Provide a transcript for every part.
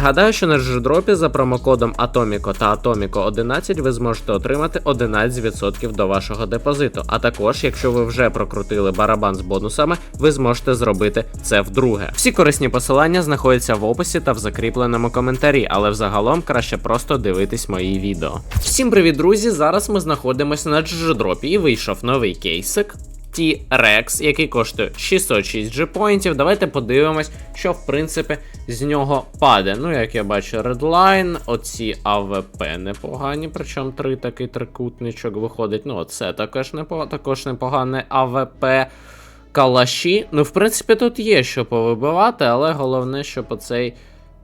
Нагадаю, що на джедропі за промокодом Atomico та Atomico 11 ви зможете отримати 11% до вашого депозиту. А також, якщо ви вже прокрутили барабан з бонусами, ви зможете зробити це вдруге. Всі корисні посилання знаходяться в описі та в закріпленому коментарі, але взагалом краще просто дивитись мої відео. Всім привіт, друзі! Зараз ми знаходимося на джедропі і вийшов новий кейсик. T-Rex, який коштує 606 G-поінтів. Давайте подивимось, що в принципі з нього паде. Ну, як я бачу, Redline, оці АВП непогані, причому три такий трикутничок виходить. Ну, це також, непо... також непогане АВП. Калаші. Ну, в принципі, тут є що повибивати, але головне, щоб оцей.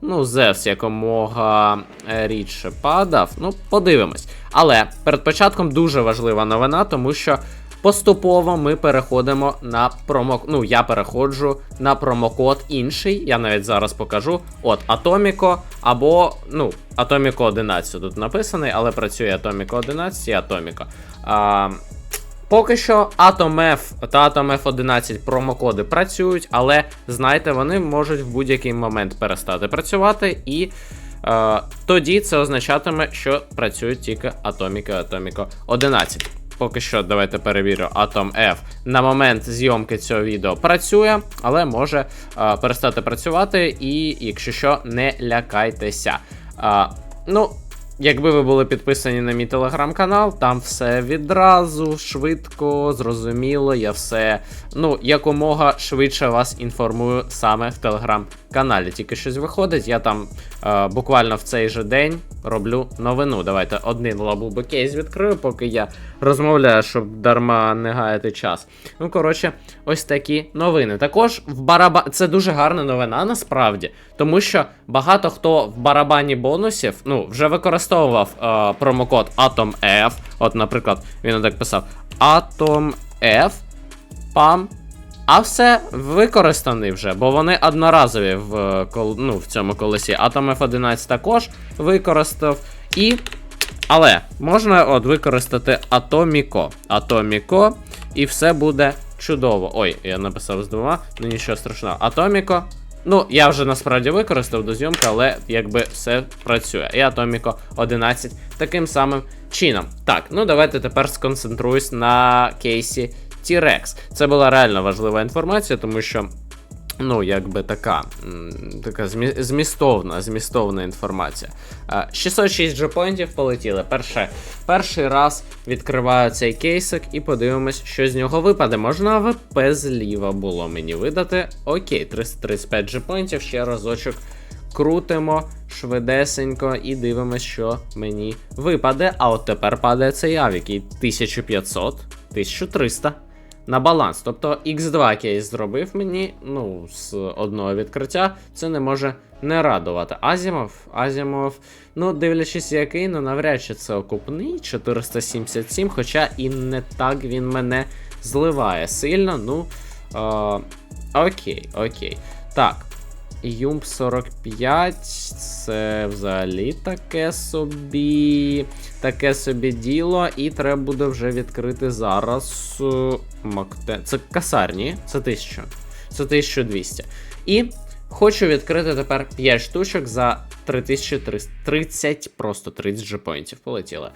Ну, Зевс якомога е, рідше падав. Ну, подивимось. Але перед початком дуже важлива новина, тому що поступово ми переходимо на промо. Ну, я переходжу на промокод інший. Я навіть зараз покажу. От Atomico або, ну, Atomico 11 тут написаний, але працює Atomico 11 і Atomico. А, Поки що AtomF та AtomF 11 промокоди працюють, але знайте, вони можуть в будь-який момент перестати працювати, і е, тоді це означатиме, що працюють тільки Atomic і Atomico 11. Поки що, давайте перевірю, Atom F на момент зйомки цього відео працює, але може е, перестати працювати, і якщо що, не лякайтеся. Е, ну, Якби ви були підписані на мій телеграм-канал, там все відразу, швидко, зрозуміло, я все ну, якомога швидше вас інформую саме в телеграм-каналі. Тільки щось виходить, я там е, буквально в цей же день роблю новину. Давайте один лабубо кейс відкрию, поки я розмовляю, щоб дарма не гаяти час. Ну, коротше, ось такі новини. Також в бараба... це дуже гарна новина насправді, тому що багато хто в барабані бонусів ну, вже використовував е, промокод AtomF. От, наприклад, він так писав AtomF. Пам. А все використаний вже, бо вони одноразові в кол- ну, в цьому колесі. Atom F11 також використав. І. Але можна от використати Atomico. Atomico, і все буде чудово. Ой, я написав з двома, ну нічого страшного. Atomico. Ну, я вже насправді використав до зйомки, але якби все працює. І Atomico 11 таким самим чином. Так, ну давайте тепер сконцентруюсь на кейсі T-Rex. Це була реально важлива інформація, тому що. Ну, якби така така змістовна, змістовна інформація. 606 джепоінтів полетіли. Перше, перший раз відкриваю цей кейсик і подивимось, що з нього випаде. Можна АВП зліва було мені видати. Окей, 335 джепоінтів, ще разочок крутимо швидесенько і дивимось, що мені випаде. А от тепер падає цей авік, і 1500, 1300 на баланс. Тобто X2 кейс зробив мені, ну, з одного відкриття, це не може не радувати. Азімов, Азімов, ну, дивлячись який, ну навряд чи це окупний 477, хоча і не так він мене зливає сильно. Ну. Е, окей, окей. Так. Юмп 45, це взагалі таке собі. Таке собі діло, і треба буде вже відкрити зараз. е, Макте... Це касарні, це 1000. Це 1200. І хочу відкрити тепер 5 штучок за 3300. 30, просто 30 джепоінтів полетіли.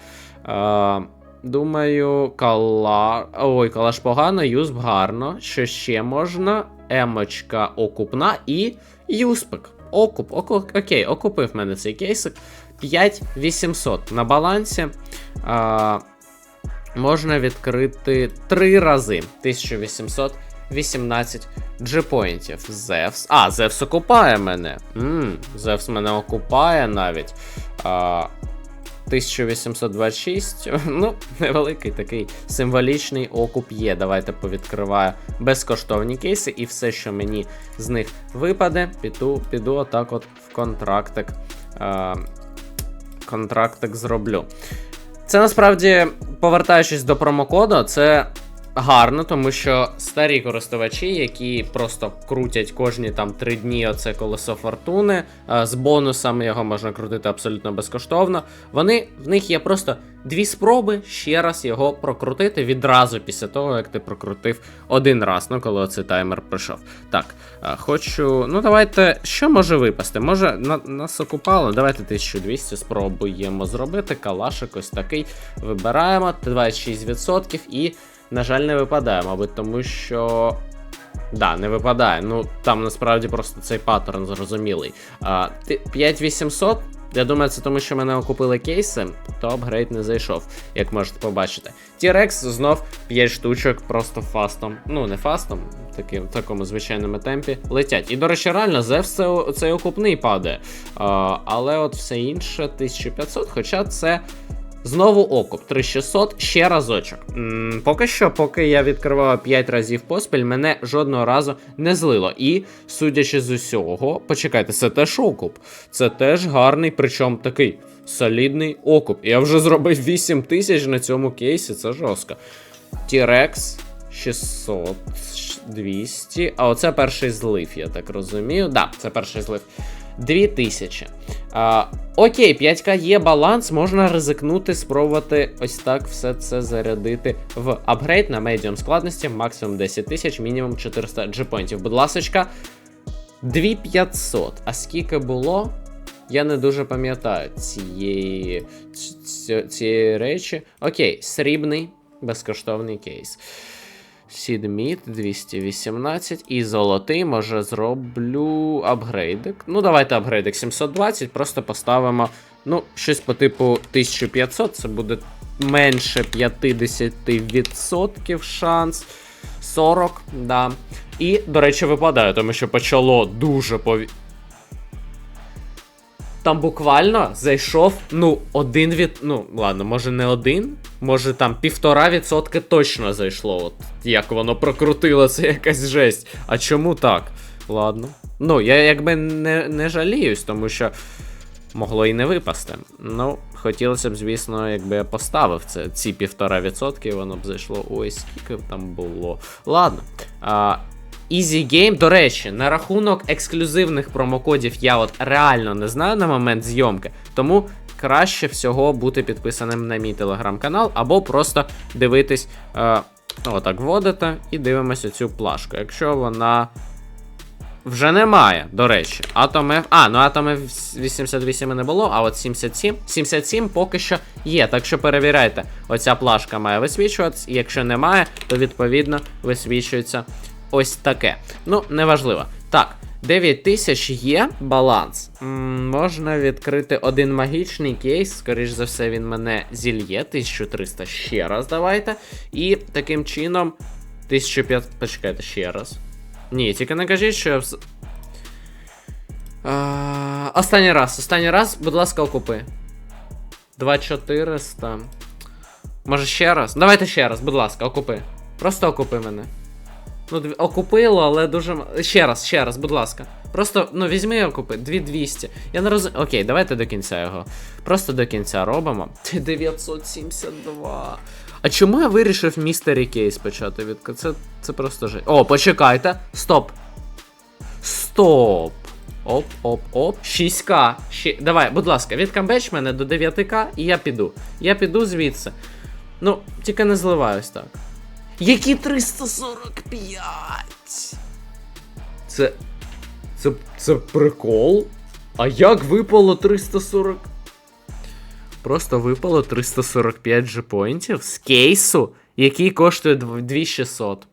Е, думаю, кала. Ой, калаш погано, юзб гарно. Що ще можна? Емочка окупна і юспик. Окуп, оку... окей, окупив мене цей кейсик. 5800 на балансі. А, можна відкрити 3 рази. 1818 джепоінтів. Зевс. А, Зевс окупає мене. Зевс мене окупає навіть. А, 1826. Ну, невеликий такий символічний окуп є. Давайте повідкриваю безкоштовні кейси, і все, що мені з них випаде, піду, піду отак от в контрактик. Е контрактик зроблю. Це насправді, повертаючись до промокоду, це гарно, тому що старі користувачі, які просто крутять кожні там три дні оце колесо фортуни, з бонусами його можна крутити абсолютно безкоштовно. Вони в них є просто дві спроби ще раз його прокрутити відразу після того, як ти прокрутив один раз, ну коли оцей таймер пройшов. Так, хочу. Ну, давайте. Що може випасти? Може, на, нас окупало? Давайте 1200 спробуємо зробити. Калашик ось такий. Вибираємо 26% і, на жаль, не випадає, мабуть, тому що. Да, не випадає. Ну там насправді просто цей паттерн зрозумілий. А, 5800. Я думаю, це тому, що мене окупили кейси, то апгрейд не зайшов, як можете побачити. T-Rex знов 5 штучок просто фастом. Ну, не фастом, таким, в такому звичайному темпі летять. І, до речі, реально, Зевс це, цей окупний падає. А, але от все інше 1500, хоча це. Знову окуп 3600 ще разочок. м поки що, поки я відкривав 5 разів поспіль, мене жодного разу не злило. І, судячи з усього, почекайте, це теж окуп. Це теж гарний, причому такий солідний окуп. Я вже зробив 8 тисяч на цьому кейсі, це жорстко. T-Rex 600, 200. А оце перший злив, я так розумію. Да, це перший злив. 2000. А, окей, 5к є баланс, можна ризикнути, спробувати ось так все це зарядити в апгрейд на медіум складності, максимум 10 тисяч, мінімум 400 джипоінтів. Будь ласочка, 2500. А скільки було? Я не дуже пам'ятаю цієї, ці- цієї речі. Окей, срібний безкоштовний кейс. Сідміт 218 і золотий, може, зроблю апгрейдик. Ну, давайте апгрейдик 720, просто поставимо. Ну, щось по типу 1500, це буде менше 50% шанс. 40, да. І, до речі, випадає, тому що почало дуже пові. Там буквально зайшов, ну, один від. Ну, ладно, може не один, може там півтора відсотки точно зайшло. От як воно прокрутило, це якась жесть. А чому так? Ладно. Ну, я якби не, не жаліюсь, тому що могло і не випасти. Ну, хотілося б, звісно, якби я поставив це, ці півтора відсотки, воно б зайшло. Ой, скільки там було. Ладно. А, Easy Game, до речі, на рахунок ексклюзивних промокодів я от реально не знаю на момент зйомки, тому краще всього бути підписаним на мій телеграм-канал або просто дивитись, е, отак вводите і дивимося цю плашку. Якщо вона. Вже немає, до речі. F... А, ну Atom F88 не було, а от 77. 77 поки що є. Так що перевіряйте, оця плашка має висвічуватись, і якщо немає, то відповідно висвічується ось таке. Ну, неважливо. Так, 9000 є баланс. М, можна відкрити один магічний кейс. Скоріш за все, він мене зільє. 1300 ще раз давайте. І таким чином. 1500. Почекайте ще раз. Ні, тільки не кажіть, що я. А, останній раз, останній раз, будь ласка, окупи. 2400. Може ще раз? Давайте ще раз, будь ласка, окупи. Просто окупи мене. Ну, окупило, але дуже. Ще раз, ще раз, будь ласка. Просто, ну, візьми і окупи. 2200. Я не розумію. Окей, давайте до кінця його. Просто до кінця робимо. 972. А чому я вирішив містері кейс почати від. Це, це просто жесть. О, почекайте. Стоп. Стоп. Оп, оп, оп. 6к. Ще... Давай, будь ласка, відкамбеч мене до 9к і я піду. Я піду звідси. Ну, тільки не зливаюсь так. Які 345? Це. Це. Це прикол? А як випало 340? Просто випало 345 джепоінтів з кейсу, який коштує 2600.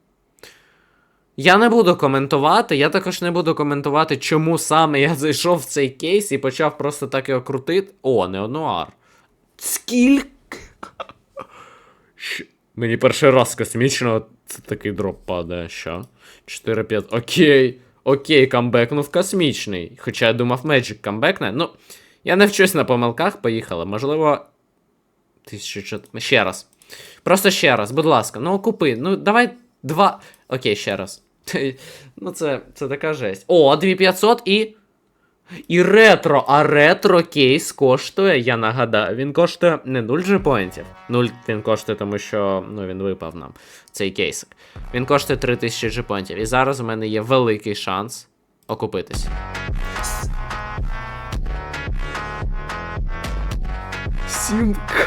Я не буду коментувати, я також не буду коментувати, чому саме я зайшов в цей кейс і почав просто так його крутити. О, неонуар. Скільки? Мені перший раз космічно це такий дроп падає, що? 4-5. Окей. Окей, камбекнув космічний. Хоча я думав, Magic камбекне. Ну, я не вчусь на помилках, поїхали. Можливо. 1400. Ще раз. Просто ще раз, будь ласка, ну купи. Ну, давай два. Окей, ще раз. Ну, це, це така жесть. О, 2500 і. І ретро, а ретро кейс коштує, я нагадаю, він коштує не 0 джепоінтів. 0 він коштує, тому що ну, він випав нам, цей кейсик. Він коштує 3000 джепоінтів. І зараз у мене є великий шанс окупитись. Сімка.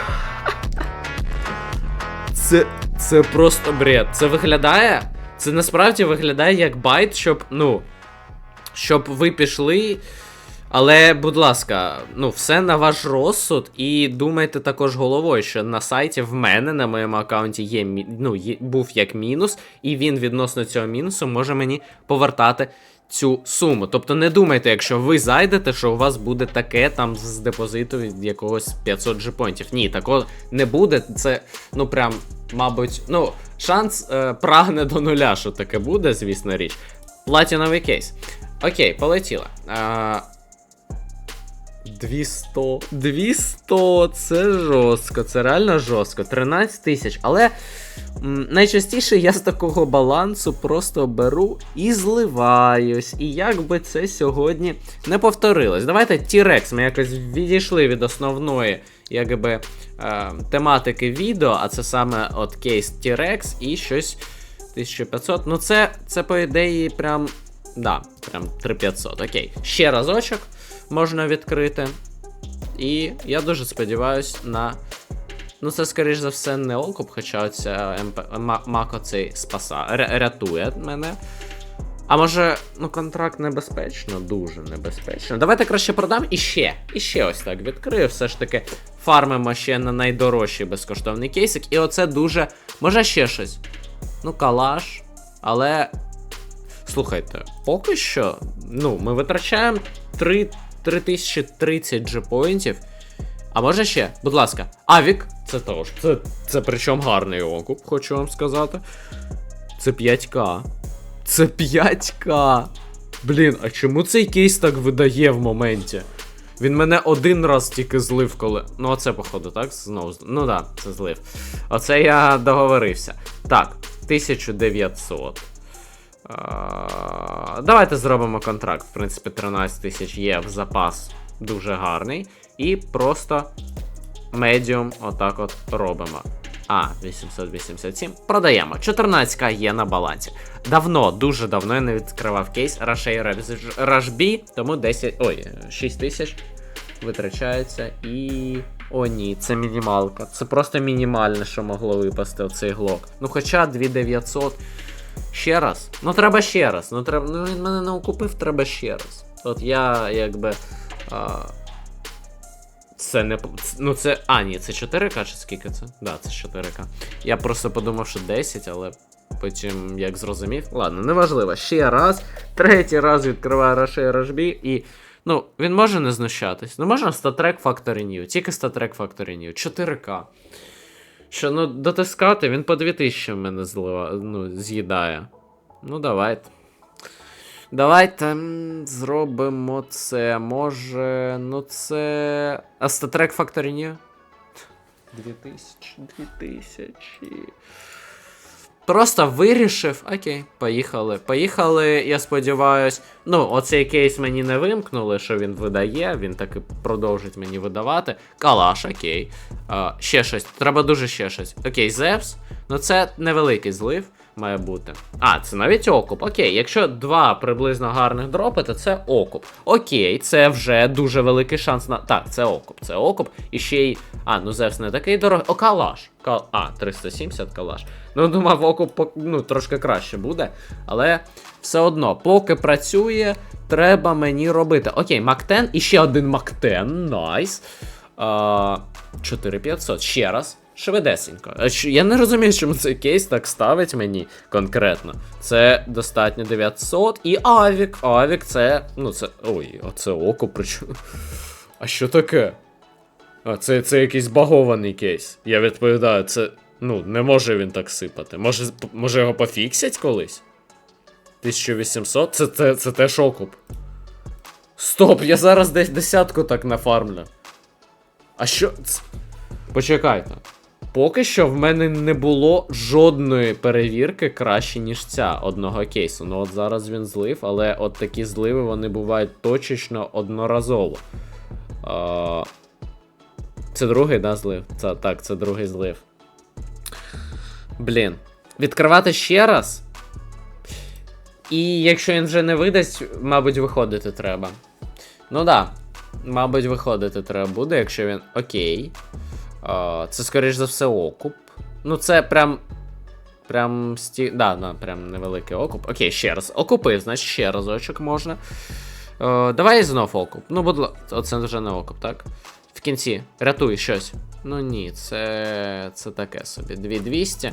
Це. Це просто бред. Це виглядає. Це насправді виглядає як байт, щоб, ну. Щоб ви пішли. Але, будь ласка, ну, все на ваш розсуд, і думайте також головою, що на сайті в мене на моєму аккаунті є, ну, є, був як мінус, і він відносно цього мінусу може мені повертати цю суму. Тобто не думайте, якщо ви зайдете, що у вас буде таке там з депозиту від якогось 500 джепонтів. Ні, такого не буде. Це, ну прям, мабуть, ну, шанс е, прагне до нуля, що таке буде, звісно річ. Платіновий кейс. Окей, полетіла. А, 200. 200, це жорстко, це реально жорстко. 13 тисяч. Але м, найчастіше я з такого балансу просто беру і зливаюсь. І як би це сьогодні не повторилось. Давайте T-Rex, ми якось відійшли від основної якби, е, тематики відео, а це саме от кейс T-Rex і щось 1500. Ну, це, це по ідеї, прям. Да, прям 3500. Окей. Ще разочок можна відкрити. І я дуже сподіваюсь на. Ну, це, скоріш за все, не окуп, хоча ця МП... Мако цей спаса... ря- рятує мене. А може, ну, контракт небезпечно, дуже небезпечно. Давайте краще продам і ще. І ще ось так відкрию. Все ж таки фармимо ще на найдорожчий безкоштовний кейсик. І оце дуже. Може ще щось. Ну, калаш. Але. Слухайте, поки що, ну, ми витрачаємо 3, 3030 джепоінтів. А може ще, будь ласка, Авік, це теж. Це, це причому гарний окуп, хочу вам сказати. Це 5К. Це 5К. Блін, а чому цей кейс так видає в моменті? Він мене один раз тільки злив, коли. Ну, оце, походу, так? Знову. Ну так, да, це злив. Оце я договорився. Так, 1900. Давайте зробимо контракт. В принципі, 13 тисяч є в запас дуже гарний. І просто медіум отак от робимо. А, 887. Продаємо. 14к є на балансі. Давно, дуже давно я не відкривав кейс Рашей Рашбі, тому 10. Ой, 6 тисяч витрачається і. О, ні, це мінімалка. Це просто мінімальне, що могло випасти оцей глок. Ну, хоча 2900. Ще раз. Ну, треба ще раз. Ну, треба... ну він мене не окупив, треба ще раз. От я якби. А... Це не. Ну, це. А, ні, це 4К чи скільки це? Да, це 4К. Я просто подумав, що 10, але потім як зрозумів. Ладно, неважливо. Ще раз. Третій раз відкриваю Рашей Рашбі і. Ну, він може не знущатись. Ну, можна статрек Factory New, тільки статрек Factory New. 4К. Що, ну, дотискати, він по 2000 в мене злива, ну, з'їдає. Ну, давайте. Давайте зробимо це. Може. Ну, це. Астатрек статрек Factory New? 2000, 2000. Просто вирішив. Окей, поїхали. Поїхали, я сподіваюсь. Ну, оцей кейс мені не вимкнули, що він видає, він таки продовжить мені видавати. Калаш, окей. А, ще щось. Треба дуже ще щось. Окей, Зепс. Ну це невеликий злив має бути. А, це навіть окуп. Окей, якщо два приблизно гарних дропи, то це окуп. Окей, це вже дуже великий шанс на. Так, це окуп, це окуп. І ще й. А, ну Зевс не такий дорогий. О, калаш. Кал... А, 370 калаш. Ну, думав, окуп ну, трошки краще буде. Але все одно, поки працює, треба мені робити. Окей, Мактен і ще один Мактен. Найс. А, 4500. Ще раз. Швидесенько. Я не розумію, чому цей кейс так ставить мені конкретно. Це достатньо 900 і Авік. Авік це. Ну, це. Ой, а це око причому. А що таке? А, це, це якийсь багований кейс. Я відповідаю, це. Ну, не може він так сипати. Може, може його пофіксять колись? 1800? Це, це, це теж окуп. Стоп, я зараз десь десятку так нафармлю. А що. Почекайте. Поки що в мене не було жодної перевірки краще, ніж ця одного кейсу. Ну от зараз він злив, але от такі зливи вони бувають точечно одноразово. А... Це другий, да, злив? Це, так, це другий злив. Блін. Відкривати ще раз. І якщо він вже не видасть, мабуть, виходити треба. Ну да. Мабуть, виходити треба буде, якщо він. Окей. Це, скоріш за все, окуп. Ну, це прям. Прям сті. Да, да, прям невеликий окуп. Окей, ще раз. Окупи, значить ще разочок можна. Е, давай знов окуп. Ну, будь ласка, оце вже не окуп, так? В кінці. Рятуй щось. Ну ні, це. це таке собі. 2200.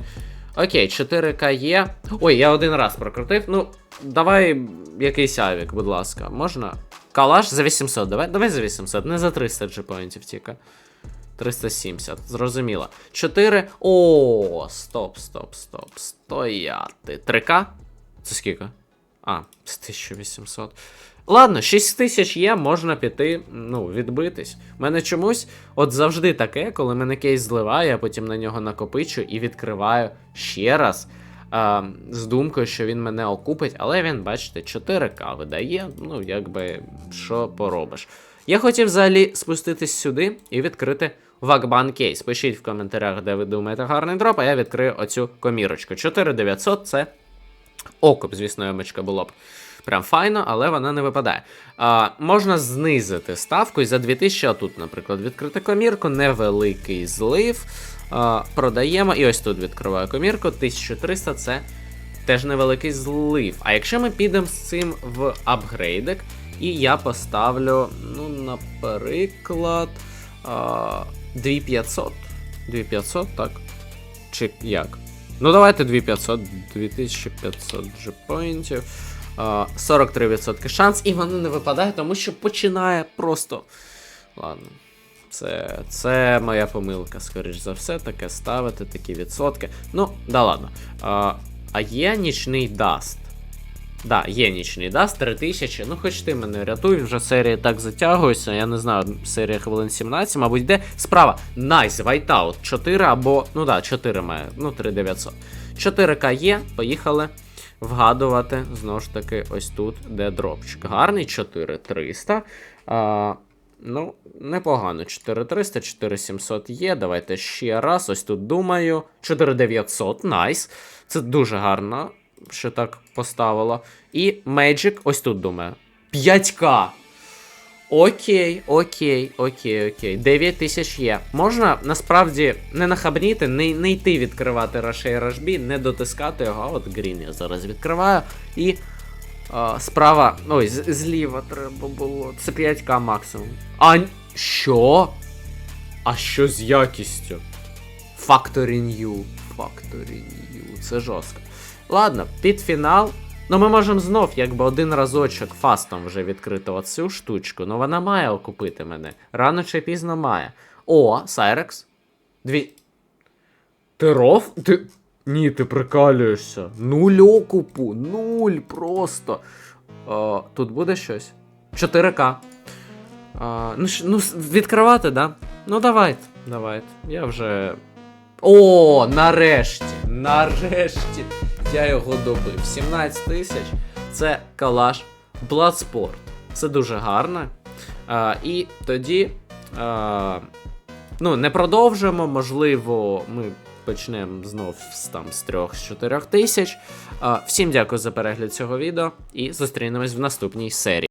Окей, 4К є. Ой, я один раз прокрутив. Ну, давай якийсь авік, будь ласка. Можна? Калаш за 800. Давай, давай за 800, не за 300 джипоінтів тільки. 370, зрозуміло. 4. О, стоп, стоп, стоп. Стояти. 3К? Це скільки? А, це 1800. Ладно, 6000 є, можна піти, ну, відбитись. У мене чомусь от завжди таке, коли мене кейс зливає, я потім на нього накопичу і відкриваю ще раз. А, з думкою, що він мене окупить, але він, бачите, 4К видає. Ну, якби, що поробиш. Я хотів взагалі спуститись сюди і відкрити Вакбан кейс. Пишіть в коментарях, де ви думаєте гарний дроп, а я відкрию оцю комірочку. 4900 це окуп, звісно, ямочка було б. Прям файно, але вона не випадає. А, можна знизити ставку і за 2000, а тут, наприклад, відкрити комірку, невеликий злив. А, продаємо. І ось тут відкриваю комірку. 1300 це теж невеликий злив. А якщо ми підемо з цим в апгрейдик, і я поставлю, ну, наприклад, а, 2500. 2500, так? Чи як? Ну, давайте 2500, 2500 джепоінтів. А, 43% шанс, і воно не випадає, тому що починає просто. Ладно. Це, це моя помилка, скоріш за все, таке ставити, такі відсотки. Ну, да ладно. А, а є нічний даст. Да, є нічний даст 3000. Ну, хоч ти мене рятуй, вже серія так затягується. Я не знаю, серія хвилин 17, мабуть, йде. Справа. Найс, Whiteout 4 або. Ну да, 4 має. Ну, 3900. 4К є, поїхали вгадувати. Знову ж таки, ось тут, де дропчик. Гарний 4300. А, ну, непогано. 4300, 4700 є. Давайте ще раз. Ось тут думаю. 4900, найс. Це дуже гарно, що так поставило. І Magic, ось тут думаю. 5К. Окей, окей, окей, окей. 9 тисяч є. Можна насправді не нахабніти, не, не йти відкривати Рашей Рашбі, не дотискати його. А от Грін я зараз відкриваю. І а, справа. Ой, зліва треба було. Це 5К максимум. А що? А що з якістю? Factory New. Factory New. Це жорстко. Ладно, під фінал. Ну, ми можемо знов, якби один разочок фастом вже відкрити оцю штучку, ну вона має окупити мене. Рано чи пізно має. О, Сайрекс. Дві. Ти ров? Ти. Ні, ти прикалюєшся. Нуль окупу. Нуль просто. О, тут буде щось. 4К. А, ну, ну, відкривати, да? Ну, давайте, давайте. Я вже. О, нарешті! Нарешті! Я його добив. 17 тисяч. Це калаш Bloodsport. Це дуже гарно. А, і тоді. А, ну, не продовжимо. Можливо, ми почнемо знов там, з 3-4 тисяч. Всім дякую за перегляд цього відео і зустрінемось в наступній серії.